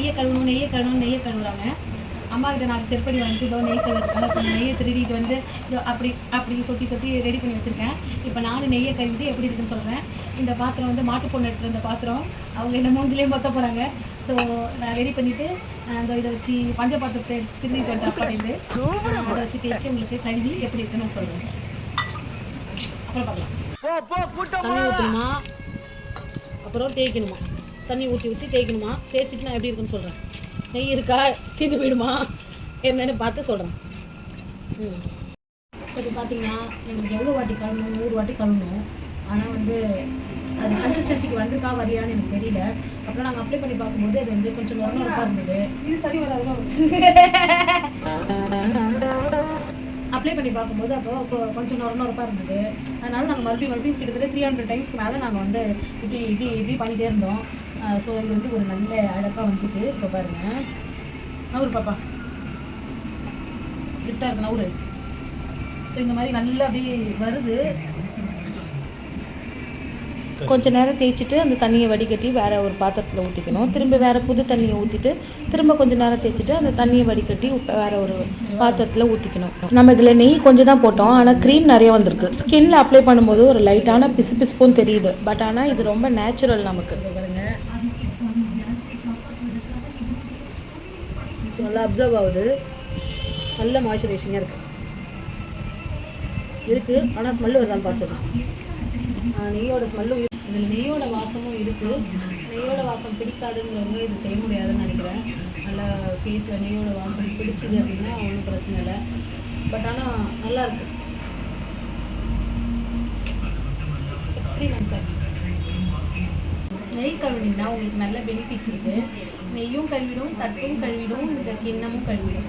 நெய்யை கழுவணும் நெய்யை கழுவணும் நெய்யை கழுவுறாங்க. அம்மா கிட்ட நாலு செருப்படி வாங்கிட்டு இதோ நெய் கழுவுறதுக்காக இப்போ நெய்யை திருடிட்டு வந்து இதோ அப்படி அப்படி சொட்டி சொட்டி ரெடி பண்ணி வச்சுருக்கேன். இப்போ நானும் நெய்யை கழுவிட்டு எப்படி இருக்குன்னு சொல்கிறேன் இந்த பாத்திரம் வந்து மாட்டு பொண்ணு எடுத்துகிட்டு வந்த பாத்திரம். அவங்க இந்த மூஞ்சிலேயே மொத்த போகிறாங்க ஸோ நான் ரெடி பண்ணிவிட்டு அந்த இதை வச்சு பஞ்ச பாத்திரத்தை திருடிட்டு வந்துட்டு அப்பாட்டேருந்து அதை வச்சு தேய்ச்சி உங்களுக்கு கழுவி எப்படி இருக்குன்னு சொல்கிறேன் அப்புறம் பார்க்கலாம். தண்ணி ஊற்றணுமா அப்புறம் தேய்க்கணுமா? தண்ணி ஊற்றி ஊற்றி தேய்க்கணுமா? தேய்ச்சிட்டு நான் எப்படி இருக்குன்னு சொல்கிறேன் நெய் இருக்கா? தீந்து போயிடுமா? என்னன்னு பார்த்து சொல்கிறேன் ம். இப்போ பார்த்தீங்கன்னா எங்களுக்கு எவ்வளோ வாட்டி கழுவணும் நூறு வாட்டி கழுவணும் ஆனால் வந்து அது கன்சிஸ்டன்சிக்கு வந்திருக்கா வரியான்னு எனக்கு தெரியல. அப்புறம் நாங்கள் அப்ளை பண்ணி பார்க்கும்போது அது வந்து கொஞ்சம் நொறுநொறுப்பாக இருந்தது. இது சரி வராதுல. அப்ளை பண்ணி பார்க்கும்போது அப்போ கொஞ்சம் நொறுநொறுப்பாக இருந்தது. அதனால நாங்கள் மறுபடியும் மறுபடியும் கிட்டத்தட்ட த்ரீ ஹண்ட்ரட் டைம்ஸ்க்கு மேலே நாங்கள் வந்து இப்படி இப்படி இப்படி பண்ணிகிட்டே இருந்தோம். ஸோ இது வந்து ஒரு நல்ல அழகாக வந்துட்டு இப்போ பாருங்க. நவுறு பாப்பா. கிட்டா இருக்கு நவுறு. ஸோ இந்த மாதிரி நல்லா அப்படியே வருது. கொஞ்ச நேரம் தேய்ச்சிட்டு அந்த தண்ணியை வடிகட்டி வேற ஒரு பாத்திரத்தில் ஊற்றிக்கணும் திரும்ப வேற புது தண்ணியை ஊற்றிட்டு திரும்ப கொஞ்ச நேரம் தேய்ச்சிட்டு அந்த தண்ணியை வடிகட்டி வேற ஒரு பாத்திரத்தில் ஊற்றிக்கணும் நம்ம இதில் நெய் கொஞ்சம் தான் போட்டோம். ஆனால் க்ரீம் நிறைய வந்திருக்கு. ஸ்கின்ல அப்ளை பண்ணும்போது ஒரு லைட்டான பிசு பிசுப்பும் தெரியுது. பட் ஆனால் இது ரொம்ப நேச்சுரல் நமக்கு. நல்லா அப்சர்வ் ஆகுது. நல்ல மாய்ச்சரைசிங்காக இருக்குது இருக்குது ஆனால் ஸ்மெல் வருதான்னு பார்த்து சொல்றேன். ஆஹ் நெய்யோட இதில் நெய்யோட வாசமும் இருக்குது நெய்யோட வாசம் பிடிக்காதுங்கிறவங்க இது செய்ய முடியாதுன்னு நினைக்கிறேன். நல்லா ஃபேஸில் நெய்யோட வாசம் பிடிச்சிது அப்படின்னா ஒன்றும் பிரச்சனை இல்லை. பட் ஆனால் நல்லாயிருக்கு எக்ஸ்பீரியன்ஸ் சக்ஸஸ் நெய் கழுவினா உங்களுக்கு நல்ல பெனிஃபிட்ஸ் இருக்குது நெய்யும் கழுவிடும் தட்டும் கழுவிடும் இந்த கிண்ணமும் கழுவிடும்.